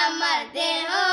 I'm a tinggal.